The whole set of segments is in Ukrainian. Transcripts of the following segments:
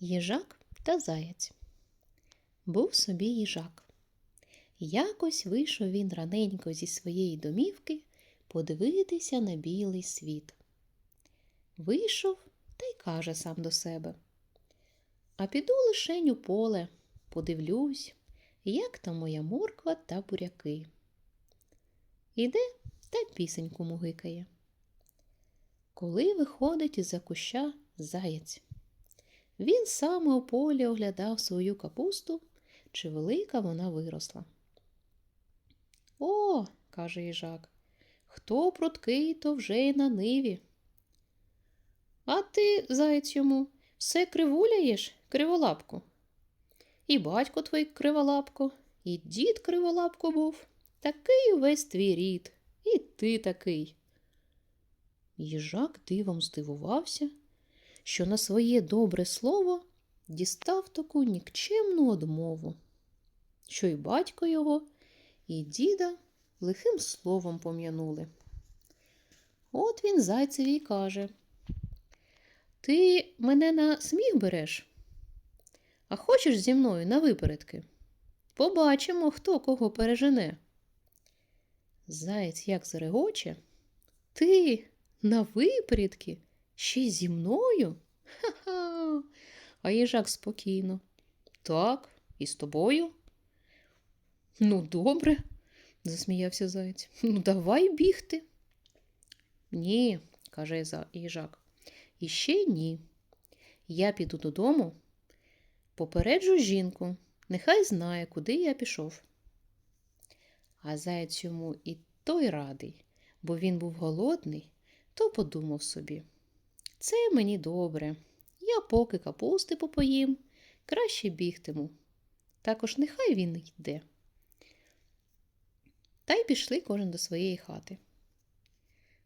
Їжак та заєць. Був собі їжак. Якось вийшов він раненько зі своєї домівки подивитися на білий світ. Вийшов та й каже сам до себе. А піду лишень у поле, подивлюсь, як там моя морква та буряки. Іде та пісеньку мугикає. Коли виходить із-за куща заєць. Він саме у полі оглядав свою капусту, чи велика вона виросла. О, каже їжак, хто пруткий, то вже й на ниві. А ти, заєць йому, все кривуляєш, криволапку. І батько твій криволапко, і дід криволапко був, такий увесь твій рід, і ти такий. Їжак дивом здивувався, що на своє добре слово дістав таку нікчемну одмову, що й батько його, і діда лихим словом пом'янули. От він зайцеві й каже Ти мене на сміх береш, а хочеш зі мною на випередки? Побачимо, хто кого пережене. Заєць як зарегоче. Ти на випередки? Ще й зі мною? Ха-ха. А їжак спокійно. Так, і з тобою. Ну, добре, засміявся заєць. Ну, давай бігти. Ні, каже їжак. Іще ні. Я піду додому, попереджу жінку, нехай знає, куди я пішов. А заєць йому і той радий, бо він був голодний, то подумав собі. Це мені добре. Я поки капусти попоїм, краще бігтиму. Також нехай він йде. Та й пішли кожен до своєї хати.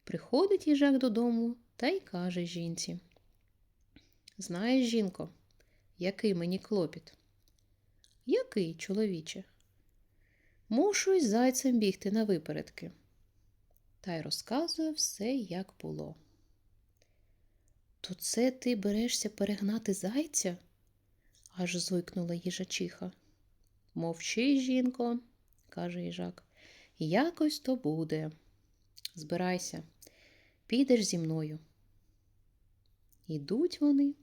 Приходить їжак додому та й каже жінці. Знаєш, жінко, який мені клопіт? Який, чоловіче? Мушу із зайцем бігти на випередки. Та й розказує все, як було. То це ти берешся перегнати зайця? аж зойкнула їжачиха. Мовчи, жінко, каже їжак, якось то буде. Збирайся, підеш зі мною. Ідуть вони,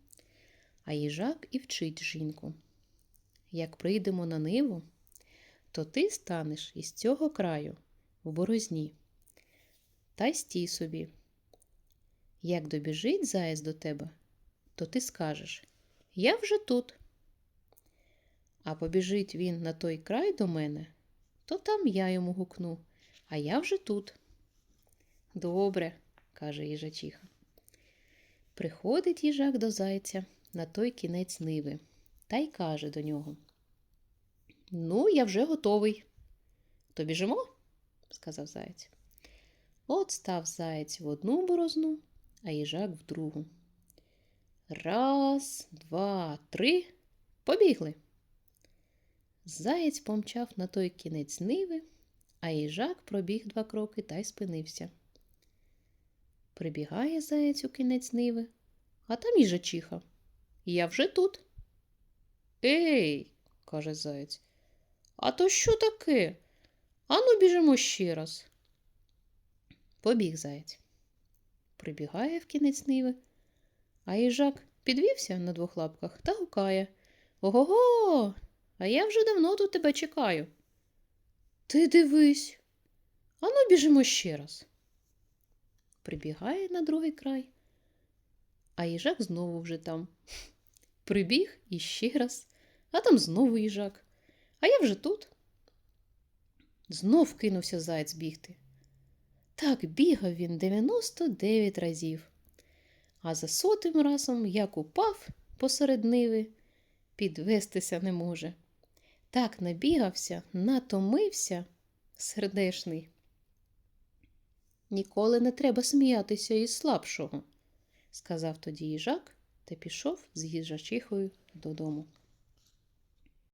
а їжак і вчить жінку. Як прийдемо на ниву, то ти станеш із цього краю в борозні. Та й стій собі. Як добіжить заєць до тебе, то ти скажеш Я вже тут. А побіжить він на той край до мене, то там я йому гукну, а я вже тут. Добре, каже їжачиха. Приходить їжак до зайця на той кінець ниви та й каже до нього: Ну, я вже готовий. То біжимо? сказав заєць. От став заєць в одну борозну, а їжак в другу. Раз, два, три. Побігли. Заєць помчав на той кінець ниви, а їжак пробіг два кроки та й спинився. Прибігає заєць у кінець ниви, а там їжачиха. Я вже тут. Ей, каже заєць, а то що таке? Ану, біжимо ще раз. Побіг заєць. Прибігає в кінець ниви, а їжак підвівся на двох лапках та гукає Ого-го, а я вже давно тут тебе чекаю. Ти дивись. Ану, біжимо ще раз. Прибігає на другий край, а їжак знову вже там. Прибіг іще раз, а там знову їжак. А я вже тут. Знов кинувся заєць бігти. Так бігав він 99 разів, а за сотим разом, як упав посеред ниви, підвестися не може. Так набігався, натомився, сердешний. Ніколи не треба сміятися із слабшого, сказав тоді їжак та пішов з їжачихою додому.